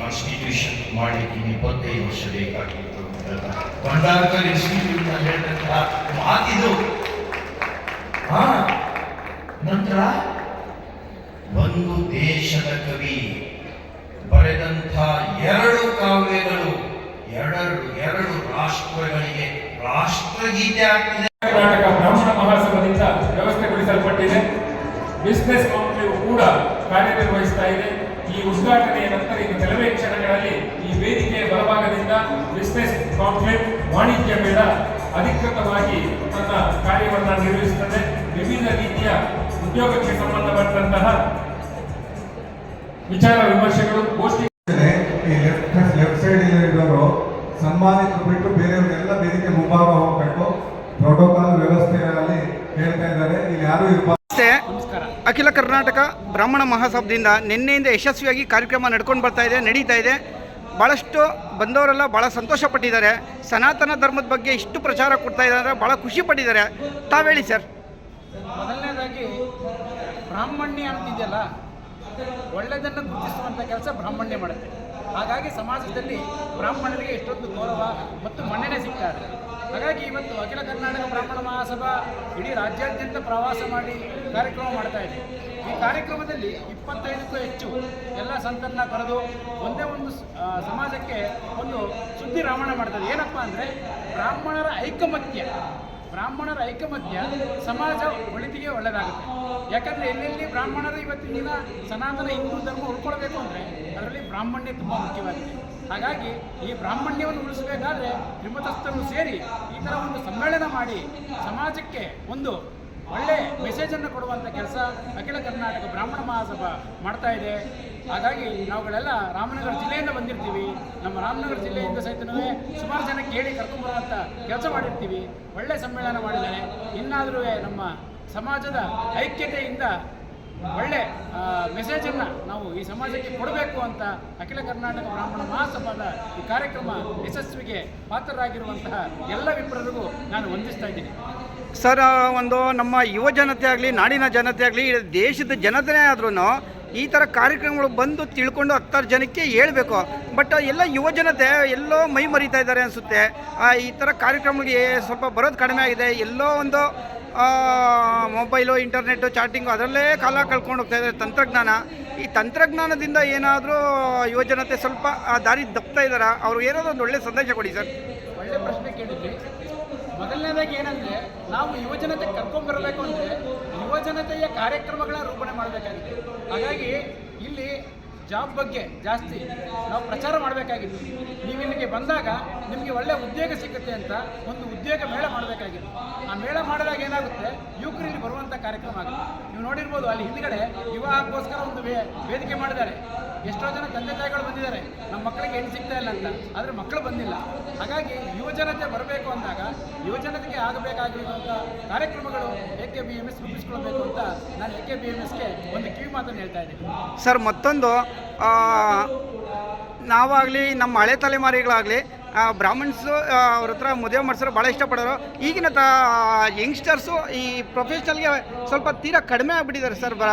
Constitution ಮಾಡಲಿಕ್ಕೆ ಇಪ್ಪತ್ತೈದು ವರ್ಷ ಬೇಕಾಗಿತ್ತು ಭಂಡಾರಕರ್ ಇನ್ಸ್ಟಿಟ್ಯೂಟ್ ಹೇಳಿದಂತಹ ಮಾತಿದು ನಂತರ ಒಂದು ದೇಶದ ಕವಿ ಬರೆದಂಥ ಎರಡು ಕಾವ್ಯಗಳು, ಎರಡು ಎರಡು ರಾಷ್ಟ್ರಗಳಿಗೆ ರಾಷ್ಟ್ರಗೀತೆ ಆಗ್ತಿದೆ. ಕರ್ನಾಟಕ ಬ್ರಾಹ್ಮಣ ಮಹಾಸಭದಿಂದ ವ್ಯವಸ್ಥೆಗೊಳಿಸಲ್ಪಟ್ಟಿದೆ. ಬಿಸ್ನೆಸ್ ಕಂಪ್ನಿಯು ಕೂಡ ಕಾರ್ಯನಿರ್ವಹಿಸ್ತಾ ಇದೆ. ಈ ಉದ್ಘಾಟನೆಯ ನಂತರ ಇನ್ನು ಕೆಲವೇ ಕ್ಷಣಗಳಲ್ಲಿ ಈ ವೇದಿಕೆಯ ಬಲಭಾಗದಿಂದ ಬಿಸ್ನೆಸ್ ಕಾಂಪ್ಲೆಕ್ಸ್ ವಾಣಿಜ್ಯ ಮೇಳ ಅಧಿಕೃತವಾಗಿ ತನ್ನ ಕಾರ್ಯವನ್ನು ನಿರ್ವಹಿಸುತ್ತದೆ. ವಿವಿಧ ರೀತಿಯ ಉದ್ಯೋಗಕ್ಕೆ ಸಂಬಂಧಪಟ್ಟಂತಹ ವಿಚಾರ ವಿಮರ್ಶೆಗಳು, ಗೋಷ್ಠಿ ಸನ್ಮಾನಿತ ಈ ಲೆಫ್ಟ್ ಸೈಡ್ ಇರೋರು ಸನ್ಮಾನಿತರು ಬಿಟ್ಟು ಬೇರೆಯವರೆಲ್ಲ ವೇದಿಕೆ ಮುಂಭಾಗ ಹೋಗಬೇಕು. ಪ್ರೋಟೋಕಾಲ್ ವ್ಯವಸ್ಥೆಯಲ್ಲಿ ಹೇಳ್ತಾ ಇದ್ದಾರೆ. ಇಲ್ಲಿ ಯಾರು ಇರ್ಬಾರ್ದು? ನಮಸ್ತೆ. ಅಖಿಲ ಕರ್ನಾಟಕ ಬ್ರಾಹ್ಮಣ ಮಹಾಸಭದಿಂದ ನಿನ್ನೆಯಿಂದ ಯಶಸ್ವಿಯಾಗಿ ಕಾರ್ಯಕ್ರಮ ನಡ್ಕೊಂಡು ಬರ್ತಾ ಇದೆ ನಡೀತಾ ಇದೆ. ಭಾಳಷ್ಟು ಬಂದವರೆಲ್ಲ ಭಾಳ ಸಂತೋಷಪಟ್ಟಿದ್ದಾರೆ. ಸನಾತನ ಧರ್ಮದ ಬಗ್ಗೆ ಇಷ್ಟು ಪ್ರಚಾರ ಕೊಡ್ತಾ ಇದ್ದಾರೆ ಭಾಳ ಖುಷಿ ಪಟ್ಟಿದ್ದಾರೆ. ತಾವು ಹೇಳಿ ಸರ್. ಮೊದಲನೇದಾಗಿ ಬ್ರಾಹ್ಮಣ್ಯ ಅಂತಿದೆಯಲ್ಲ ಒಳ್ಳೆಯದನ್ನು ಗುರುತಿಸುವಂಥ ಕೆಲಸ ಬ್ರಾಹ್ಮಣ್ಯ ಮಾಡುತ್ತೆ. ಹಾಗಾಗಿ ಸಮಾಜದಲ್ಲಿ ಬ್ರಾಹ್ಮಣರಿಗೆ ಎಷ್ಟೊಂದು ಗೌರವ ಮತ್ತು ಮನ್ನಣೆ ಸಿಗ್ತಾ ಇದೆ ಹಾಗಾಗಿ ಇವತ್ತು ಅಖಿಲ ಕರ್ನಾಟಕ ಬ್ರಾಹ್ಮಣ ಮಹಾಸಭಾ ಇಡೀ ರಾಜ್ಯಾದ್ಯಂತ ಪ್ರವಾಸ ಮಾಡಿ ಕಾರ್ಯಕ್ರಮ ಮಾಡ್ತಾ ಇದೆ. ಈ ಕಾರ್ಯಕ್ರಮದಲ್ಲಿ ಇಪ್ಪತ್ತೈದಕ್ಕೂ ಹೆಚ್ಚು ಎಲ್ಲ ಸಂತರನ್ನ ಕರೆದು ಒಂದೇ ಒಂದು ಸಮಾಜಕ್ಕೆ ಒಂದು ಸುದ್ದಿ ರಾವಣ ಮಾಡ್ತಾರೆ. ಏನಪ್ಪ ಅಂದರೆ ಬ್ರಾಹ್ಮಣರ ಐಕಮತ್ಯ. ಬ್ರಾಹ್ಮಣರ ಐಕಮತ್ಯ ಸಮಾಜ ಒಳಿತಿಗೆ ಒಳ್ಳೆಯದಾಗುತ್ತೆ. ಯಾಕಂದರೆ ಎಲ್ಲೆಲ್ಲಿ ಬ್ರಾಹ್ಮಣರು ಇವತ್ತಿನ ದಿನ ಸನಾತನ ಹಿಂದೂ ಧರ್ಮ ಉಳ್ಕೊಳ್ಬೇಕು ಅಂದರೆ ಅದರಲ್ಲಿ ಬ್ರಾಹ್ಮಣ್ಯ ತುಂಬ ಮುಖ್ಯವಾಗಿದೆ. ಹಾಗಾಗಿ ಈ ಬ್ರಾಹ್ಮಣ್ಯವನ್ನು ಉಳಿಸಬೇಕಾದ್ರೆ ತ್ರಿಮತಸ್ಥರು ಸೇರಿ ಈ ಥರ ಒಂದು ಸಮ್ಮೇಳನ ಮಾಡಿ ಸಮಾಜಕ್ಕೆ ಒಂದು ಒಳ್ಳೆ ಮೆಸೇಜನ್ನು ಕೊಡುವಂಥ ಕೆಲಸ ಅಖಿಲ ಕರ್ನಾಟಕ ಬ್ರಾಹ್ಮಣ ಮಹಾಸಭಾ ಮಾಡ್ತಾ ಇದೆ. ಹಾಗಾಗಿ ನಾವುಗಳೆಲ್ಲ ರಾಮನಗರ ಜಿಲ್ಲೆಯಿಂದ ಬಂದಿರ್ತೀವಿ. ನಮ್ಮ ರಾಮನಗರ ಜಿಲ್ಲೆಯಿಂದ ಸಹಿತನೂ ಸುಮಾರು ಜನ ಕೇಳಿ ಕರ್ಕೊಂಬರುವಂಥ ಕೆಲಸ ಮಾಡಿರ್ತೀವಿ. ಒಳ್ಳೆ ಸಮ್ಮೇಳನ ಮಾಡಿದ್ದಾರೆ. ಇನ್ನಾದರೂ ನಮ್ಮ ಸಮಾಜದ ಐಕ್ಯತೆಯಿಂದ ಒಳ್ಳೆ ಮೆಸೇಜನ್ನು ನಾವು ಈ ಸಮಾಜಕ್ಕೆ ಕೊಡಬೇಕು ಅಂತ ಅಖಿಲ ಕರ್ನಾಟಕ ಬ್ರಾಹ್ಮಣ ಮಹಾಸಭಾದ ಈ ಕಾರ್ಯಕ್ರಮ ಯಶಸ್ವಿಗೆ ಪಾತ್ರರಾಗಿರುವಂತಹ ಎಲ್ಲ ವಿಪ್ರರಿಗೂ ನಾನು ವಂದಿಸ್ತಾ ಇದ್ದೀನಿ. ಸರ್ ಒಂದು ನಮ್ಮ ಯುವ ಜನತೆ ಆಗಲಿ, ನಾಡಿನ ಜನತೆ ಆಗಲಿ, ದೇಶದ ಜನತೆನೇ ಆದ್ರೂ ಈ ಥರ ಕಾರ್ಯಕ್ರಮಗಳು ಬಂದು ತಿಳ್ಕೊಂಡು ಹತ್ತಾರು ಜನಕ್ಕೆ ಹೇಳಬೇಕು. ಬಟ್ ಎಲ್ಲ ಯುವ ಜನತೆ ಎಲ್ಲೋ ಮೈ ಮರಿತಾ ಇದ್ದಾರೆ ಅನಿಸುತ್ತೆ. ಈ ಥರ ಕಾರ್ಯಕ್ರಮಗಳಿಗೆ ಸ್ವಲ್ಪ ಬರೋದು ಕಡಿಮೆ ಆಗಿದೆ. ಎಲ್ಲೋ ಒಂದು ಮೊಬೈಲು ಇಂಟರ್ನೆಟ್ಟು ಚಾಟಿಂಗು ಅದರಲ್ಲೇ ಕಾಲ ಕಳ್ಕೊಂಡು ಹೋಗ್ತಾ ಇದ್ದಾರೆ ತಂತ್ರಜ್ಞಾನ. ಈ ತಂತ್ರಜ್ಞಾನದಿಂದ ಏನಾದರೂ ಯುವ ಜನತೆ ಸ್ವಲ್ಪ, ಆ, ದಾರಿ ದಪ್ತಾ ಇದ್ದಾರಾ? ಅವ್ರು ಏನಾದರೂ ಒಂದು ಒಳ್ಳೆ ಸಂದೇಶ ಕೊಡಿ ಸರ್. ಒಳ್ಳೆ ಪ್ರಶ್ನೆ ಕೇಳಿದ್ವಿ. ಮೊದಲನೇದಾಗಿ ಏನಂದ್ರೆ, ನಾವು ಯುವಜನತೆ ಕರ್ಕೊಂಡ್ಬರಬೇಕು ಅಂದ್ರೆ ಯುವಜನತೆಯ ಕಾರ್ಯಕ್ರಮಗಳ ರೂಪಣೆ ಮಾಡಬೇಕಾಗಿದೆ ಹಾಗಾಗಿ ಇಲ್ಲಿ ಜಾಬ್ ಬಗ್ಗೆ ಜಾಸ್ತಿ ನಾವು ಪ್ರಚಾರ ಮಾಡಬೇಕಾಗಿತ್ತು. ನೀವು ಇಲ್ಲಿಗೆ ಬಂದಾಗ ನಿಮಗೆ ಒಳ್ಳೆ ಉದ್ಯೋಗ ಸಿಗುತ್ತೆ ಅಂತ ಒಂದು ಉದ್ಯೋಗ ಮೇಳ ಮಾಡಬೇಕಾಗಿತ್ತು. ಆ ಮೇಳ ಮಾಡಿದಾಗ ಏನಾಗುತ್ತೆ? ಯುವಕರು ಇಲ್ಲಿ ಬರುವಂಥ ಕಾರ್ಯಕ್ರಮ ಆಗುತ್ತೆ. ನೀವು ನೋಡಿರ್ಬೋದು ಅಲ್ಲಿ ಹಿಂದ್ಗಡೆ ಯುವಕೋಸ್ಕರ ಒಂದು ವೇದಿಕೆ ಮಾಡಿದ್ದಾರೆ. ಎಷ್ಟೋ ಜನ ತಂದೆ ತಾಯಿಗಳು ಬಂದಿದ್ದಾರೆ. ನಮ್ಮ ಮಕ್ಕಳಿಗೆ ಹೆಣ್ಣು ಸಿಗ್ತಾ ಇಲ್ಲ ಅಂತ. ಆದರೆ ಮಕ್ಕಳು ಬಂದಿಲ್ಲ. ಹಾಗಾಗಿ ಯುವಜನತೆ ಬರಬೇಕು ಅಂದಾಗ ಯುವಜನತೆಗೆ ಆಗಬೇಕಾಗಿರುವಂಥ ಕಾರ್ಯಕ್ರಮಗಳು A K B M S ರೂಪಿಸ್ಕೊಳ್ಬೇಕು ಅಂತ ನಾನು ಎ ಕೆ ಬಿ ಎಂ ಎಸ್ಗೆ ಒಂದು ಕಿವಿ ಮಾತನ್ನು ಹೇಳ್ತಾ ಇದ್ದೀನಿ. ಸರ್, ಮತ್ತೊಂದು ನಾವಾಗಲಿ ನಮ್ಮ ಹಳೆ ತಲೆಮಾರಿಗಳಾಗಲಿ ಬ್ರಾಹ್ಮಣ್ಸು ಅವ್ರ ಹತ್ರ ಮದುವೆ ಮಾಡಿಸೋರು ಭಾಳ ಇಷ್ಟಪಡೋರು. ಈಗಿನ ತ ಯಂಗ್ಸ್ಟರ್ಸು ಈ ಪ್ರೊಫೆಷ್ನಲ್ಗೆ ಸ್ವಲ್ಪ ತೀರಾ ಕಡಿಮೆ ಆಗಿಬಿಟ್ಟಿದ್ದಾರೆ ಸರ್ ಬ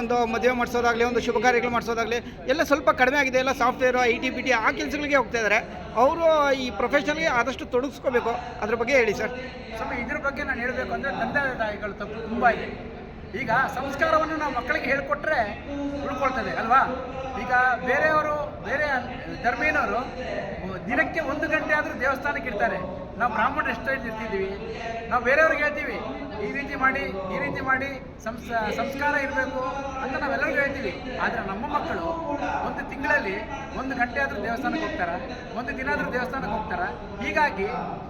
ಒಂದು ಮದುವೆ ಮಾಡಿಸೋದಾಗಲಿ, ಒಂದು ಶುಭ ಕಾರ್ಯಗಳು ಮಾಡಿಸೋದಾಗಲಿ, ಎಲ್ಲ ಸ್ವಲ್ಪ ಕಡಿಮೆ ಆಗಿದೆ. ಎಲ್ಲ software I T B T ಆ ಕೆಲಸಗಳಿಗೆ ಹೋಗ್ತಾ ಇದ್ದಾರೆ. ಅವರು ಈ ಪ್ರೊಫೆಷ್ನಲ್ಗೆ ಆದಷ್ಟು ತೊಡಗಿಸ್ಕೋಬೇಕು. ಅದ್ರ ಬಗ್ಗೆ ಹೇಳಿ ಸರ್ ಸ್ವಲ್ಪ ಇದ್ರ ಬಗ್ಗೆ ನಾನು ಹೇಳಬೇಕು ಅಂದರೆ ತಂದೆ ತಾಯಿಗಳು ತಪ್ಪು ತುಂಬ ಇದೆ. ಈಗ ಸಂಸ್ಕಾರವನ್ನು ನಾವು ಮಕ್ಕಳಿಗೆ ಹೇಳಿಕೊಟ್ರೆ ಉಳ್ಕೊಳ್ತದೆ, ಅಲ್ವಾ? ಈಗ ಬೇರೆಯವರು ಬೇರೆ ಧರ್ಮೀನವರು ದಿನಕ್ಕೆ ಒಂದು ಗಂಟೆ ಆದರೂ ದೇವಸ್ಥಾನಕ್ಕೆ ಇರ್ತಾರೆ. ನಾವು ಬ್ರಾಹ್ಮಣ ಎಷ್ಟೇ ಇರ್ತಿದ್ದೀವಿ ನಾವು ಬೇರೆಯವ್ರಿಗೆ ಹೇಳ್ತೀವಿ, ಈ ರೀತಿ ಮಾಡಿ, ಈ ರೀತಿ ಮಾಡಿ ಸಂಸ್, ಸಂಸ್ಕಾರ ಇರಬೇಕು ಅಂತ ನಾವೆಲ್ಲರಿಗೂ ಹೇಳ್ತೀವಿ. ಆದರೆ ನಮ್ಮ ಮಕ್ಕಳು ಒಂದು ತಿಂಗಳಲ್ಲಿ ಒಂದು ಗಂಟೆ ಆದರೂ ದೇವಸ್ಥಾನಕ್ಕೆ ಹೋಗ್ತಾರೆ? ಒಂದು ದಿನ ಆದರೂ ದೇವಸ್ಥಾನಕ್ಕೆ ಹೋಗ್ತಾರೆ? ಹೀಗಾಗಿ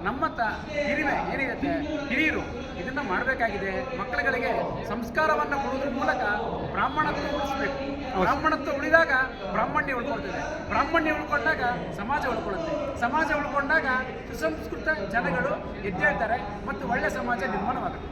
ನಮ್ಮ ತ, ಹಿರಿಮೆ ಏನಿರುತ್ತೆ? ಹಿರಿಯರು ಇದನ್ನು ಮಾಡಬೇಕಾಗಿದೆ. ಮಕ್ಕಳುಗಳಿಗೆ ಸಂಸ್ಕಾರವನ್ನು ಕೊಡೋದ್ರ ಮೂಲಕ ಬ್ರಾಹ್ಮಣತ್ವ ಉಳಿಸ್ಬೇಕು. ಬ್ರಾಹ್ಮಣತ್ವ ಉಳಿದಾಗ ಬ್ರಾಹ್ಮಣ್ಯ ಉಳ್ಕೊಳ್ತದೆ. ಬ್ರಾಹ್ಮಣ್ಯ ಉಳ್ಕೊಂಡಾಗ ಸಮಾಜ ಉಳ್ಕೊಳ್ಳುತ್ತೆ. ಸಮಾಜ ಉಳ್ಕೊಂಡಾಗ ಸುಸಂಸ್ಕೃತ ಜನಗಳು ಎದ್ದೇಳ್ತಾರೆ ಮತ್ತು ಒಳ್ಳೆ ಸಮಾಜ ನಿರ್ಮಾಣವಾಗುತ್ತೆ.